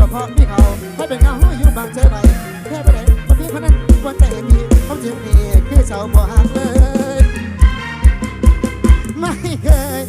ก็เพราะพี่เขาให้เป็นเงาหัอยู่บางเจอใดแค่ไปไหนคนนี้คนนั้นควรแต่มีเขาจึงมีคือเสาบ่หักเลยไม่เคย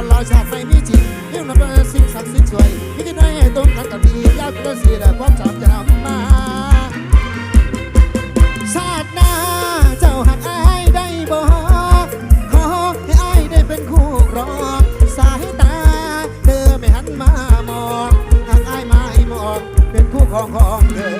ก่อนรอชาติไม่มีจริงยิ่งนับเป็นสิ่งศักดิ์สิทธิ์ช่วยยิ่งได้ให้ตรงกันกับดียากก็สีและความจำจะนำมาชาติหน้าเจ้าหักอายได้บ่ขอให้อายได้เป็นคู่รองสายตาเธอไม่หันมามองหากอายมาให้มองเป็นคู่ครองของเธอ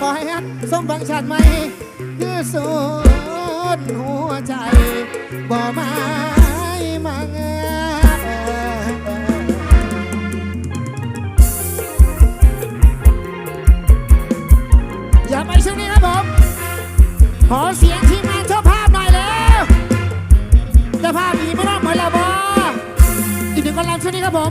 ขอให้ฮักสมบังชาติไหมคือสุดหัวใจ บ่ไม้มังอย่าไปช่วงนี้ครับผม ขอเสียงทีมงานเจ้าภาพหน่อยแล้วเจ้าภาพดีไม่ต้องเหมือนเราบออีกหนึ่งคนรำช่วงนี้ครับผม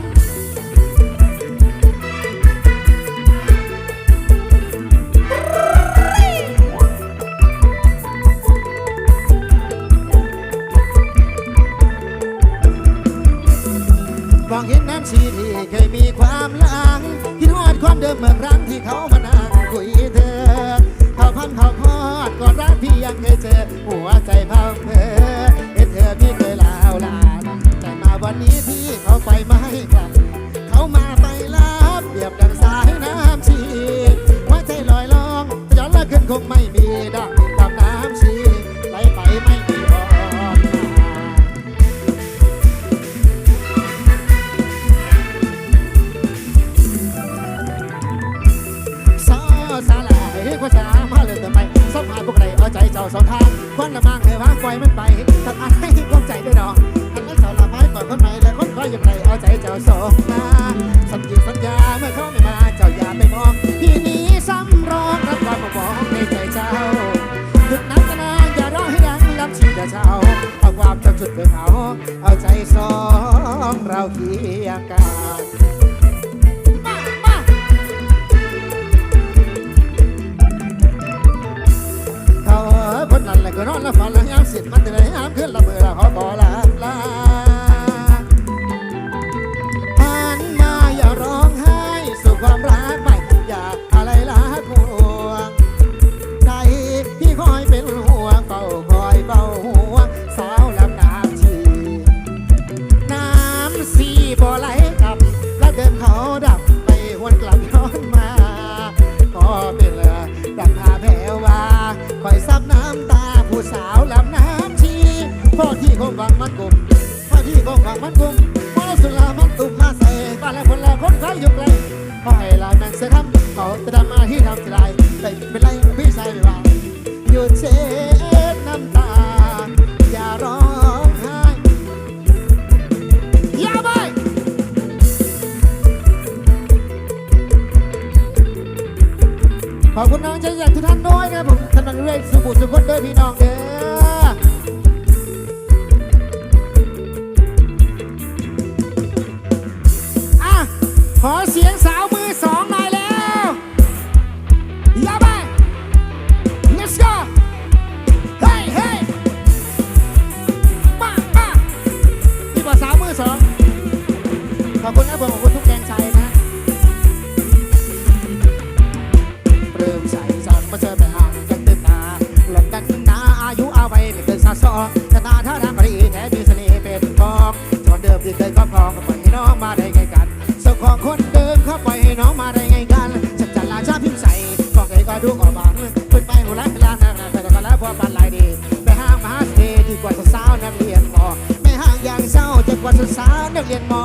ดก่อรักพี่ยังเคยเจอหัวใจพังเพอเห็นเธอพี่เคยลาวลาแต่มาวันนี้พี่เขาไปไม่กลับเขามาไปรับเปรียบดังสายน้ำชีหัวใจลอยล่องย้อนละขึ้นคงไม่าเจ้าสองทางควันละมังให้วางปล่อยมันไปตัดอะไรก้ใจได้ดอกอันนั้นเจ้าละไม้ก่อนคนใหม่และคนคอยอย่างไรเอาใจเจ้าสองมาสัญญาสัญญาเมื่อเขาไม่มาเจ้าอย่าไปมองที่นี้ซ้ำรองรับความมองในใจเจ้าหยุดนับกันาอย่ารอให้ดังลำชีเดเช้าเอาความจำจุดเพื่อเขาเอาใจสองเราเคียงกัน ก็นอนละฝันละยามสิทธิ์มันจะได้ยามขึ้นละเบื่อละขอขอลา พ่อที่คงหวังมันกลุ่มพ่อที่คงหวังมันกลุ่มพ่อสุรามันตุ่มมาใส่บ้านและคนละคนเขาอยู่ไกลพ่อให้ลานังเสียทำเขาจะทำมาที่ทำจะได้แต่เป็นไรพี่ชายไม่ว่าหยุดเช็ดน้ำตา อย่าร้องไห้ยาไปขอบคุณน้องใจใหญ่ทุกท่านด้วยนะผมท่านนันเรศสุบุตรสุคนเด้อพี่น้องเด้อ ขอเสียงสา บอกไอ้ก็ดูกอบางขึ้นไปหัวไหล่เวลานานาแต่ก็แล้วพอปันลายดี ไปห้างมหาเทดีกว่าสาวนักเรียนมอไม่ห้างอย่างเศร้าจะกว่าสาวนักเรียนมอ